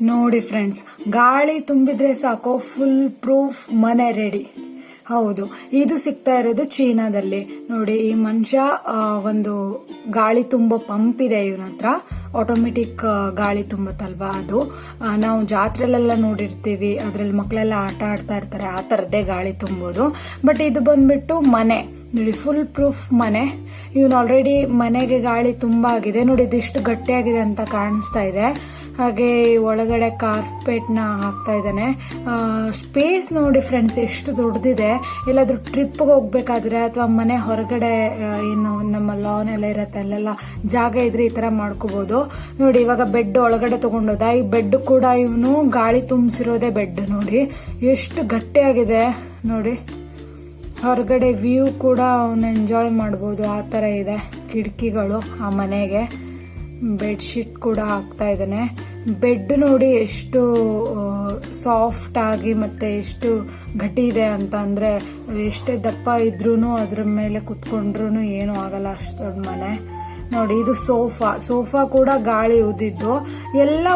ನೋಡಿ ಫ್ರೆಂಡ್ಸ್ ಗಾಳಿ ತುಂಬಿದ್ರೆ ಸಾಕು ಫುಲ್ ಪ್ರೂಫ್ ಮನೆ ರೆಡಿ ಹೌದು, ಇದು ಸಿಗ್ತಾ ಇರೋದು ಚೀನಾದಲ್ಲಿ. ನೋಡಿ, ಈ ಮನುಷ್ಯ ಒಂದು ಗಾಳಿ ತುಂಬ ಪಂಪ್ ಇದೆ ಇವನ ಹತ್ರ. ಆಟೋಮೆಟಿಕ್ ಗಾಳಿ ತುಂಬುತ್ತಲ್ವಾ ಅದು? ನಾವು ಜಾತ್ರೆಲೆಲ್ಲ ನೋಡಿರ್ತೀವಿ, ಅದ್ರಲ್ಲಿ ಮಕ್ಕಳೆಲ್ಲ ಆಟ ಆಡ್ತಾ ಇರ್ತಾರೆ, ಆ ಥರದ್ದೇ ಗಾಳಿ ತುಂಬೋದು. ಬಟ್ ಇದು ಬಂದ್ಬಿಟ್ಟು ಮನೆ. ನೋಡಿ ಫುಲ್ ಪ್ರೂಫ್ ಮನೆ. ಇವನು ಆಲ್ರೆಡಿ ಮನೆಗೆ ಗಾಳಿ ತುಂಬ ಆಗಿದೆ ನೋಡಿ ಇದಿಷ್ಟು ಗಟ್ಟಿಯಾಗಿದೆ ಅಂತ ಕಾಣಿಸ್ತಾ ಇದೆ. ಹಾಗೆ ಒಳಗಡೆ ಕಾರ್ಪೆಟ್ನ ಹಾಕ್ತಾ ಇದ್ದಾನೆ. ಸ್ಪೇಸ್ ನೋಡಿ ಫ್ರೆಂಡ್ಸ್ ಎಷ್ಟು ದೊಡ್ಡದಿದೆ ಎಲ್ಲಾದ್ರೂ ಟ್ರಿಪ್ ಹೋಗ್ಬೇಕಾದ್ರೆ ಅಥವಾ ಮನೆ ಹೊರಗಡೆ ಏನು ನಮ್ಮ ಲಾನ್ ಎಲ್ಲ ಇರತ್ತೆ, ಅಲ್ಲೆಲ್ಲ ಜಾಗ ಇದ್ರೆ ಈ ತರ ಮಾಡ್ಕೋಬಹುದು ನೋಡಿ ಇವಾಗ ಬೆಡ್ ಒಳಗಡೆ ತಗೊಂಡೋದ. ಈ ಬೆಡ್ ಕೂಡ ಇವನು ಗಾಳಿ ತುಂಬಿಸಿರೋದೇ ಬೆಡ್ ನೋಡಿ. ಎಷ್ಟು ಗಟ್ಟಿಯಾಗಿದೆ. ನೋಡಿ. ಹೊರಗಡೆ ವ್ಯೂ ಕೂಡ ಅವನು ಎಂಜಾಯ್ ಮಾಡ್ಬೋದು. ಆ ಥರ ಇದೆ ಕಿಟಕಿಗಳು ಆ ಮನೆಗೆ. ಬೆಡ್ಶೀಟ್ ಕೂಡ ಹಾಕ್ತಾ ಇದ್ದಾನೆ. ಬೆಡ್ ನೋಡಿ ಎಷ್ಟು ಸಾಫ್ಟ್ ಆಗಿ ಮತ್ತೆ ಎಷ್ಟು ಗಟ್ಟಿ ಇದೆ ಅಂತ ಅಂದ್ರೆ ಎಷ್ಟೇ ದಪ್ಪ ಇದ್ರೂ ಅದ್ರ ಮೇಲೆ ಕುತ್ಕೊಂಡ್ರು ಏನೂ ಆಗಲ್ಲ ಅಷ್ಟು ದೊಡ್ಡ ಮನೆ. ನೋಡಿ ಇದು ಸೋಫಾ. ಸೋಫಾ ಕೂಡ ಗಾಳಿ ಉದಿದ್ದು. ಎಲ್ಲ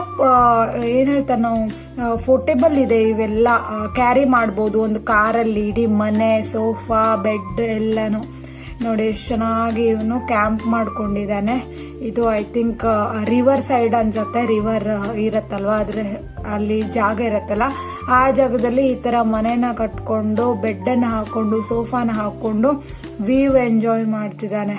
ಏನು ಹೇಳ್ತಾರೆ ನಾವು ಫೋರ್ಟೇಬಲ್ ಇದೆ ಇವೆಲ್ಲ ಕ್ಯಾರಿ ಮಾಡ್ಬೋದು ಒಂದು ಕಾರಲ್ಲಿ, ಇಡೀ ಮನೆ, ಸೋಫಾ, ಬೆಡ್ ಎಲ್ಲಾನು. ನೋಡಿ ಎಷ್ಟು ಚೆನ್ನಾಗಿ ಇವನು ಕ್ಯಾಂಪ್ ಮಾಡ್ಕೊಂಡಿದ್ದಾನೆ. ಇದು ಐ ಥಿಂಕ್ ರಿವರ್ ಸೈಡ್ ಅನ್ಸತ್ತೆ. ರಿವರ್ ಇರತ್ತಲ್ವ? ಅದ್ರ ಅಲ್ಲಿ ಜಾಗ ಇರತ್ತಲ್ಲ. ಆ ಜಾಗದಲ್ಲಿ ಈ ತರ ಮನೆನ ಕಟ್ಕೊಂಡು ಬೆಡ್ ಅನ್ನ ಹಾಕೊಂಡು ಸೋಫಾನ ಹಾಕೊಂಡು ವ್ಯೂ ಎಂಜಾಯ್ ಮಾಡ್ತಿದ್ದಾನೆ.